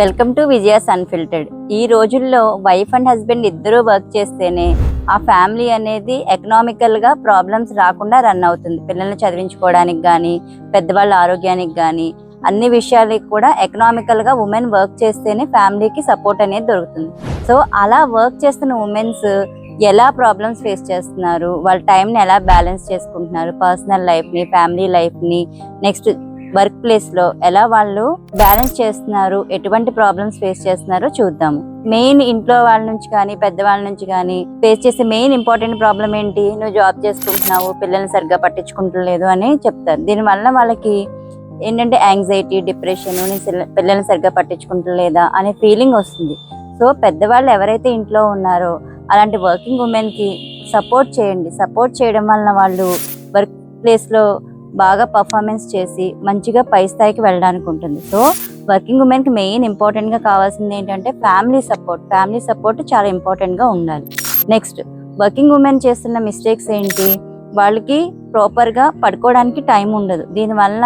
Welcome to Vijaya's unfiltered ఈ రోజుల్లో wife and husband ఇద్దరూ వర్క్ చేస్తేనే ఆ ఫ్యామిలీ అనేది ఎకనామికల్గా ప్రాబ్లమ్స్ రాకుండా రన్ అవుతుంది. పిల్లల్ని చదివించుకోవడానికి కానీ పెద్దవాళ్ళ ఆరోగ్యానికి కానీ అన్ని విషయాలకి కూడా ఎకనామికల్గా ఉమెన్ వర్క్ చేస్తేనే ఫ్యామిలీకి సపోర్ట్ అనేది దొరుకుతుంది. సో అలా వర్క్ చేస్తున్న ఉమెన్స్ ఎలా ప్రాబ్లమ్స్ ఫేస్ చేస్తున్నారు? వాళ్ళ టైంని ఎలా బ్యాలెన్స్ చేసుకుంటున్నారు? పర్సనల్ లైఫ్ని ఫ్యామిలీ లైఫ్ని నెక్స్ట్ వర్క్ ప్లేస్లో ఎలా వాళ్ళు బ్యాలెన్స్ చేస్తున్నారు? ఎటువంటి ప్రాబ్లమ్స్ ఫేస్ చేస్తున్నారో చూద్దాము మెయిన్ ఇంట్లో వాళ్ళ నుంచి కానీ పెద్దవాళ్ళ నుంచి కానీ ఫేస్ చేసే మెయిన్ ఇంపార్టెంట్ ప్రాబ్లం ఏంటి? నువ్వు జాబ్ చేసుకుంటున్నావు పిల్లల్ని సరిగ్గా పట్టించుకుంటలేదు అని చెప్తారు. దీనివల్ల వాళ్ళకి ఏంటంటే యాంగ్జైటీ డిప్రెషన్ నీ పిల్లల్ని సరిగ్గా పట్టించుకుంటలేదా అనే ఫీలింగ్ వస్తుంది. సో పెద్దవాళ్ళు ఎవరైతే ఇంట్లో ఉన్నారో అలాంటి వర్కింగ్ ఉమెన్కి సపోర్ట్ చేయండి. సపోర్ట్ చేయడం వలన వాళ్ళు వర్క్ ప్లేస్లో బాగా పర్ఫార్మెన్స్ చేసి మంచిగా పై స్థాయికి వెళ్ళడానికి ఉంటుంది. సో వర్కింగ్ ఉమెన్కి మెయిన్ ఇంపార్టెంట్గా కావాల్సింది ఏంటంటే ఫ్యామిలీ సపోర్ట్ ఫ్యామిలీ సపోర్ట్ చాలా ఇంపార్టెంట్గా ఉండాలి. నెక్స్ట్ వర్కింగ్ ఉమెన్ చేస్తున్న మిస్టేక్స్ ఏంటి? వాళ్ళకి ప్రాపర్గా పడుకోవడానికి టైం ఉండదు. దీనివల్ల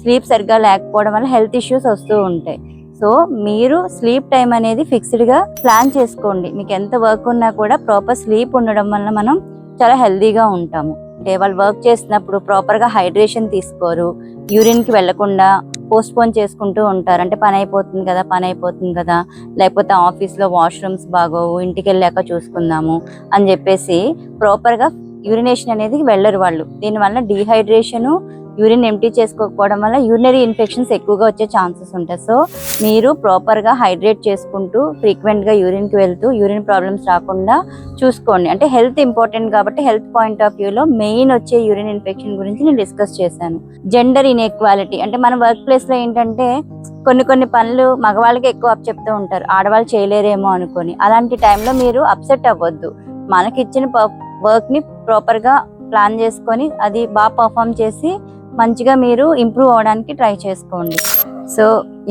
స్లీప్ సరిగ్గా లేకపోవడం వల్ల హెల్త్ ఇష్యూస్ వస్తూ ఉంటాయి. సో మీరు స్లీప్ టైం అనేది ఫిక్స్డ్గా ప్లాన్ చేసుకోండి. మీకు ఎంత వర్క్ ఉన్నా కూడా ప్రాపర్ స్లీప్ ఉండడం వల్ల మనం చాలా హెల్దీగా ఉంటాము. అంటే వాళ్ళు వర్క్ చేసినప్పుడు ప్రాపర్గా హైడ్రేషన్ తీసుకోరు. యూరిన్కి వెళ్ళకుండా పోస్ట్పోన్ చేసుకుంటూ ఉంటారు. అంటే పని అయిపోతుంది కదా పని అయిపోతుంది కదా. లేకపోతే ఆఫీస్లో వాష్రూమ్స్ బాగోవు ఇంటికి వెళ్ళాక చూసుకుందాము అని చెప్పేసి ప్రాపర్గా యూరినేషన్ అనేది వెళ్ళరు వాళ్ళు. దీనివల్ల డీహైడ్రేషన్ యూరిన్ ఎంటీ చేసుకోకపోవడం వల్ల యూరినరీ ఇన్ఫెక్షన్స్ ఎక్కువగా వచ్చే ఛాన్సెస్ ఉంటాయి. సో మీరు ప్రాపర్గా హైడ్రేట్ చేసుకుంటూ ఫ్రీక్వెంట్గా యూరిన్కి వెళ్తూ యూరిన్ ప్రాబ్లమ్స్ రాకుండా చూసుకోండి. అంటే హెల్త్ ఇంపార్టెంట్ కాబట్టి హెల్త్ పాయింట్ ఆఫ్ వ్యూలో మెయిన్ వచ్చే యూరిన్ ఇన్ఫెక్షన్ గురించి నేను డిస్కస్ చేశాను. జెండర్ ఇన్ఎక్వాలిటీ అంటే మన వర్క్ ప్లేస్లో ఏంటంటే కొన్ని కొన్ని పనులు మగవాళ్ళకి ఎక్కువ అప్ చెప్తూ ఉంటారు. ఆడవాళ్ళు చేయలేరేమో అనుకొని. అలాంటి టైంలో మీరు అప్సెట్ అవ్వద్దు. మనకి ఇచ్చిన వర్క్ని ప్రాపర్గా ప్లాన్ చేసుకొని అది బాగా పర్ఫామ్ చేసి మంచిగా మీరు ఇంప్రూవ్ అవడానికి ట్రై చేసుకోండి. సో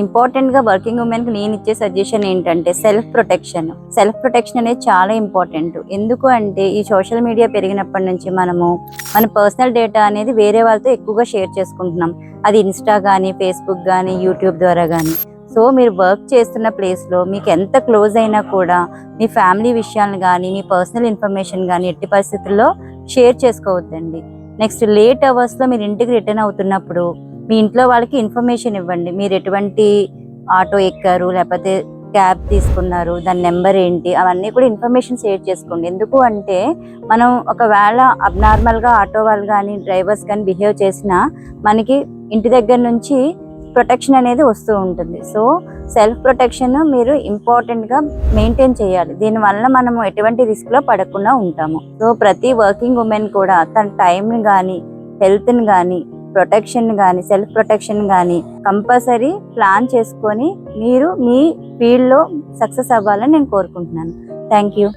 ఇంపార్టెంట్గా వర్కింగ్ ఉమెన్కి నేను ఇచ్చే సజెషన్ ఏంటంటే సెల్ఫ్ ప్రొటెక్షన్. సెల్ఫ్ ప్రొటెక్షన్ అనేది చాలా ఇంపార్టెంట్. ఎందుకు అంటే ఈ సోషల్ మీడియా పెరిగినప్పటి నుంచి మనము మన పర్సనల్ డేటా అనేది వేరే వాళ్ళతో ఎక్కువగా షేర్ చేసుకుంటున్నాం. అది ఇన్స్టా కానీ ఫేస్బుక్ కానీ యూట్యూబ్ ద్వారా కానీ సో మీరు వర్క్ చేస్తున్న ప్లేస్లో మీకు ఎంత క్లోజ్ అయినా కూడా మీ ఫ్యామిలీ విషయాలను కానీ మీ పర్సనల్ ఇన్ఫర్మేషన్ కానీ ఎట్టి పరిస్థితుల్లో షేర్ చేసుకోవద్దండి. నెక్స్ట్ లేట్ అవర్స్లో మీరు ఇంటికి రిటర్న్ అవుతున్నప్పుడు మీ ఇంట్లో వాళ్ళకి ఇన్ఫర్మేషన్ ఇవ్వండి. మీరు ఎటువంటి ఆటో ఎక్కారు లేకపోతే క్యాబ్ తీసుకున్నారు దాని నెంబర్ ఏంటి అవన్నీ కూడా ఇన్ఫర్మేషన్ షేర్ చేసుకోండి. ఎందుకు అంటే మనం ఒకవేళ అబ్నార్మల్గా ఆటో వాళ్ళు కానీ డ్రైవర్స్ కానీ బిహేవ్ చేసినా మనకి ఇంటి దగ్గర నుంచి ప్రొటెక్షన్ అనేది వస్తూ ఉంటుంది. సో సెల్ఫ్ ప్రొటెక్షన్ మీరు ఇంపార్టెంట్గా మెయింటైన్ చేయాలి. దీనివల్ల మనము ఎటువంటి రిస్క్లో పడకుండా ఉంటాము. సో ప్రతి వర్కింగ్ ఉమెన్ కూడా తన టైం ని కానీ హెల్త్ని కానీ ప్రొటెక్షన్ కానీ సెల్ఫ్ ప్రొటెక్షన్ కానీ కంపల్సరీ ప్లాన్ చేసుకొని మీరు మీ ఫీల్డ్లో సక్సెస్ అవ్వాలని నేను కోరుకుంటున్నాను. Thank you.